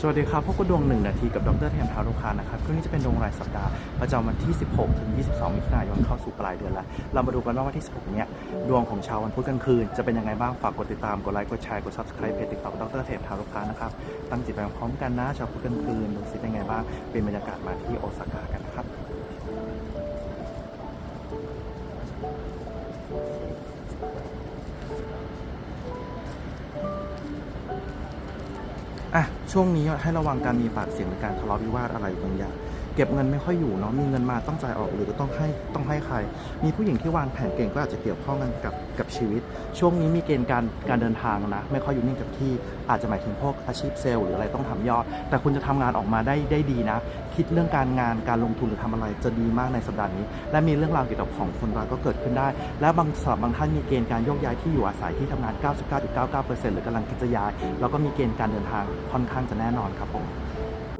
สวัสดีครับพบกับดวงหนึ่งนาทีกับดรเทมทารุคานะครับคลิปนี้จะเป็นดวงรายสัปดาห์ประจำวันที่ 16 ถึง 22 มิถุนายนเข้าสู่ปลายเดือนแล้ว เรามาดูกันว่าวันที่ 16 เนี่ยดวงของชาววันพุธกลางคืน จะเป็นยังไงบ้างฝากกดติดตามกดไลค์กดแชร์กด subscribe เพจติ๊กต็อกดรเทมทารุคานะครับตั้งจิตไปพร้อมกันนะชาวพุธกลางคืนดูสิเป็นยังไงบ้างเป็นบรรยากาศมาที่โอซาก้ากันนะครับ อะช่วงนี้ให้ระวังการมีปากเสียงหรือการทะเลาะวิวาทอะไรบางอย่าง เก็บเงินไม่ค่อยอยู่เนาะมีเงินมาต้องจ่ายออกหรือต้องให้ต้องให้ใคร มีผู้หญิงที่วางแผนเก่งก็อาจจะเกี่ยวข้องกันกับกับชีวิต ช่วงนี้มีเกณฑ์การการเดินทางนะ ไม่ค่อยอยู่นิ่งกับที่อาจจะหมายถึงพวกอาชีพเซลล์หรืออะไรต้องทำยอด แต่คุณจะทำงานออกมาได้ได้ดีนะ คิดเรื่องการงานการลงทุนหรือทำอะไรจะดีมากในสัปดาห์นี้ และมีเรื่องราวเกี่ยวกับของคนรักก็เกิดขึ้นได้ และบางสำหรับบางท่านมีเกณฑ์การโยกย้ายที่อยู่อาศัยที่ทำงาน 99.99%หรือกำลังคิดจะย้ายแล้วก็มีเกณฑ์การเดินทางค่อนข้างจะแน่นอนครับผม